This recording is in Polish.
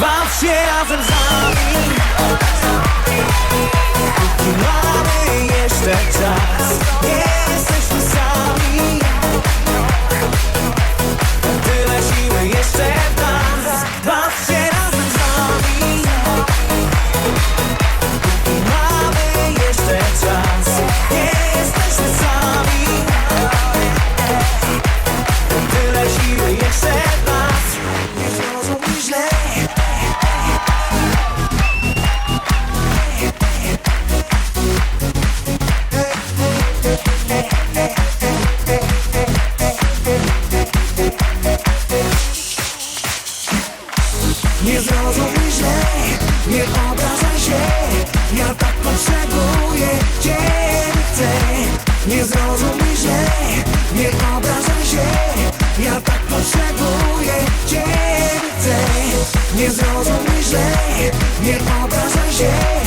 Baw się razem z nami. Póki mamy jeszcze czas Nie zrozum źle, nie obrażaj się. Ja tak potrzebuję Ciebie chcę. Nie zrozum źle, nie obrażaj się. Ja tak potrzebuję Ciebie chcę. Nie zrozum źle, nie obrażaj się